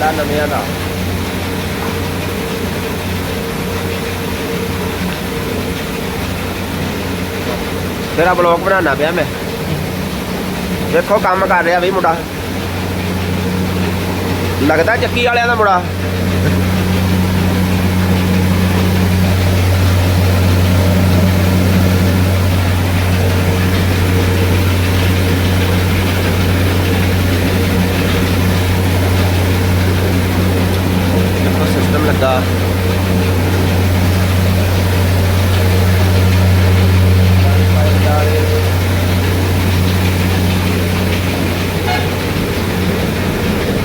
ਪਾਲਾ ਨਵਿਆਂ ਦਾ। ਤੇਰਾ ਬਲੌਗ ਬਣਾਉਣਾ ਪਿਆ ਮੈਂ। ਦੇਖੋ ਕੰਮ ਕਰ ਰਿਹਾ ਵੀ ਮੁੰਡਾ। ਲੱਗਦਾ ਚੱਕੀ ਵਾਲਿਆਂ ਦਾ ਮੁੰਡਾ ਦੇਖੋ ਸਿਸਟਮ ਲੱਗਾ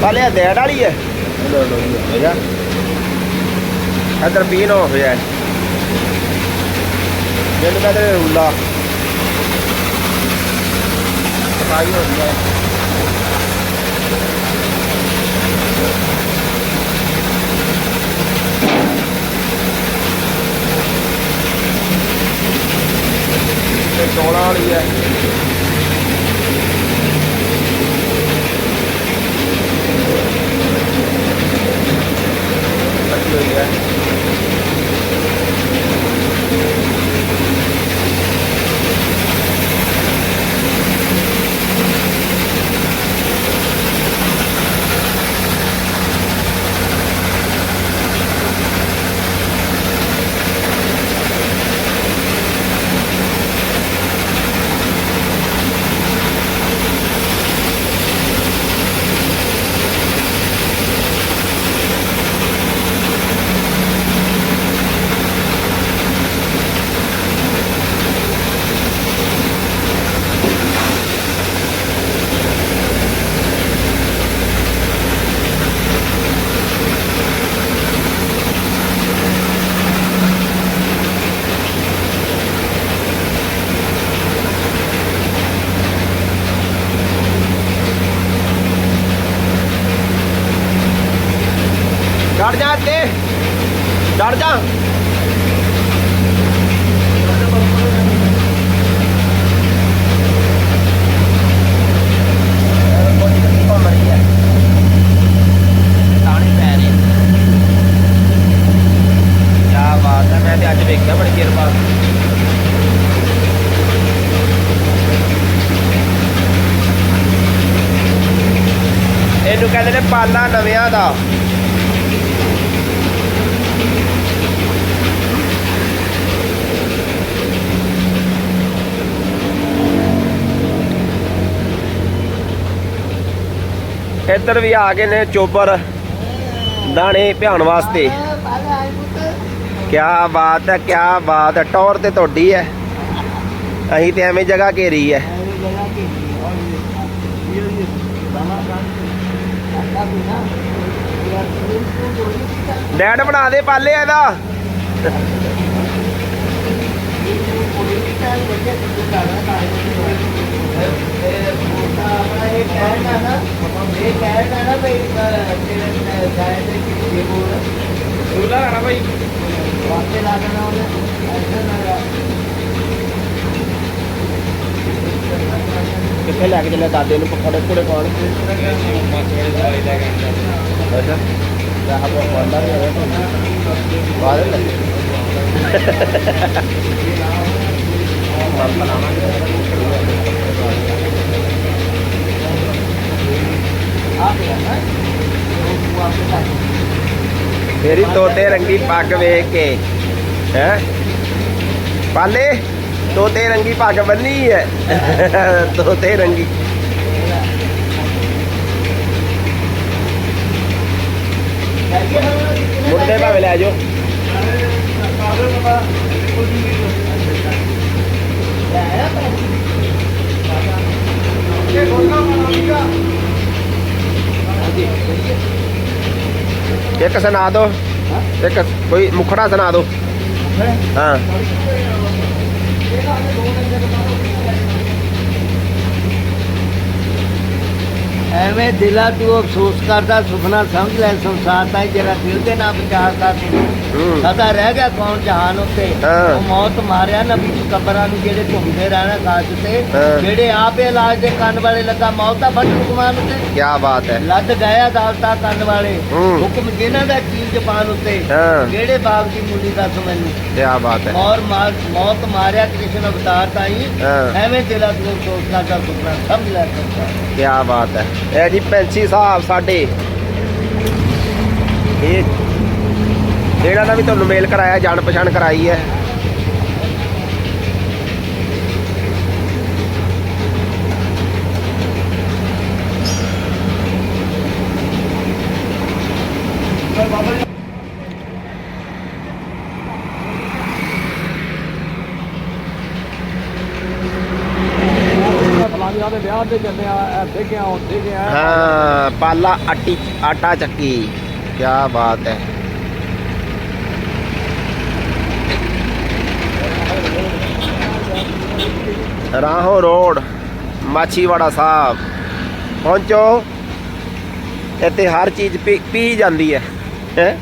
ਵਾਲੇ ਡੈਡ ਵਾਲੀ ਹੈ ਲੋ ਲੋ ਹੋਇਆ ਇਧਰ ਪੀਨ ਹੋ ਗਿਆ ਮੈਨੂੰ ਕਹਿੰਦੇ ਰੂਲਾ। ਸਫ਼ਾਈ ਹੋ ਗਈ ਚੌਲਾਂ ਵਾਲੀ ਹੈ ਲੱਗੀ ਹੋਈ ਹੈ ਚੜ ਜਾ ਤੇ ਚੜ ਜਾ। ਮੈਂ ਤੇ ਅੱਜ ਵੇਖਿਆ ਬੜੀ ਚਿਰ ਬਾਅਦ। ਇਹਨੂੰ ਕਹਿੰਦੇ ਨੇ ਪਾਲਾ ਨਵਿਆਂ ਦਾ। ਇੱਧਰ ਵੀ ਆ ਗਏ ਨੇ ਚੋਬਰ ਦਾਣੇ ਭਿਆਉਣ ਵਾਸਤੇ। ਕਿਆ ਬਾਤ ਹੈ, ਕਿਆ ਬਾਤ ਹੈ। ਟੌਰ ਤੇ ਤੁਹਾਡੀ ਹੈ। ਅਸੀਂ ਤੇ ਐਵੇਂ ਜਗ੍ਹਾ ਘੇਰੀ ਹੈ। ਡੈਡ ਬਣਾ ਦੇ ਪਾਲੇ ਇਹਦਾ। ਰੂਲਾ ਲੈਣਾ ਭਾਈ ਕਿੱਥੇ ਲੈ ਕੇ ਚੱਲਿਆ ਦਾਦੇ ਨੂੰ ਪਕੜੇ ਪਕੜੇ ਪਾਉਣ ਅੱਛਾ। ਤਾਂ ਆਪ ਬੰਦਾ ਨਹੀਂ ਹੋਇਆ ਬਾਹਰ ਲੱਗੇ। ਮੇਰੀ ਤੋਤੇ ਰੰਗੀ ਪੱਗ ਵੇਖ ਕੇ, ਹੈ? ਪਾਲੇ, ਤੋਤੇ ਰੰਗੀ ਪੱਗ ਬੰਨੀ ਹੈ। ਤੋਤੇ ਰੰਗੀ। ਮੁੰਡੇ ਭਾਵੇਂ ਲੈ ਜਾਓ। ਇੱਕ ਸੁਣਾ ਦੋ ਇੱਕ ਕੋਈ ਮੁਖੜਾ ਸੁਣਾ ਦੋ ਹਾਂ। ਐਵੇਂ ਦਿਲਾਂ ਤੂੰ ਅਫਸੋਸ ਕਰਦਾ ਸੁਪਨਾ ਸਮਝ ਲੈ ਸੰਸਾਰ ਦਾ ਹੀ ਜਿਹੜਾ ਦਿਲ ਦੇ ਨਾਲ ਵਿਚਾਰਦਾ ਸੀ। ਸਦਾ ਰਹਿ ਗਿਆ ਕੌਣ ਜਹਾਨ ਉੱਤੇ। ਉਹ ਮੌਤ ਮਾਰਿਆ ਨਾ ਵਿੱਚ ਕਬਰਾਂ ਨੂੰ ਜਿਹੜੇ ਘੁੰਮਦੇ ਰਹਿਣਾ ਕਾਸ਼ ਤੇ। ਜਿਹੜੇ ਆਪੇ ਇਲਾਜ ਦੇ ਕੰਨ ਵਾਲੇ ਲੱਗਾ ਮੌਤ ਦਾ ਫਟ ਹੁਕਮਾਨ ਉੱਤੇ। ਕੀ ਬਾਤ ਹੈ। ਲੱਦ ਗਿਆ ਅਦਾਲਤਾਂ ਕੰਨ ਵਾਲੇ। ਹੁਕਮ ਜਿਨ੍ਹਾਂ ਦਾ ਚੀਜ਼ ਜਪਾਨ ਉੱਤੇ। ਜਿਹੜੇ ਬਾਗ ਦੀ ਮੂਲੀ ਦੱਸ ਮੈਨੂੰ। ਕੀ ਬਾਤ ਹੈ। ਔਰ ਮੌਤ ਮਾਰਿਆ ਕ੍ਰਿਸ਼ਨ ਅਵਤਾਰ ਤਾਈ। ਐਵੇਂ ਦਿਲਾਂ ਤੂੰ ਅਫਸੋਸ ਕਰਦਾ ਸੁਪਨਾ ਸਮਝ ਲੈ ਸੰਸਾਰ ਕੀ ਬਾਤ ਹੈ। ਇਹ ਜੀ ਪੈਂਸੀ ਸਾਹਿਬ ਸਾਡੇ। ਇਹ ਇਹਨਾਂ ਦਾ ਵੀ ਤੁਹਾਨੂੰ ਮੇਲ ਕਰਾਇਆ ਜਾਣ ਪਛਾਣ ਕਰਾਈ ਹੈ। ਦੇ ਵਿਆਹ ਤੇ ਚੱਲੇ ਆ ਇੱਥੇ ਗਿਆ ਉੱਥੇ ਗਿਆ ਹਾਂ, ਪਾਲਾ ਆਟੀ, ਆਟਾ ਚੱਕੀ। ਕੀ ਬਾਤ ਹੈ। ਰਾਹੋਂ ਰੋਡ, ਮਾਛੀਵਾੜਾ ਸਾਹਿਬ। ਪਹੁੰਚੋ। ਇੱਥੇ ਹਰ ਚੀਜ਼ ਪੀ ਪੀ ਜਾਂਦੀ ਹੈ। ਹੈ?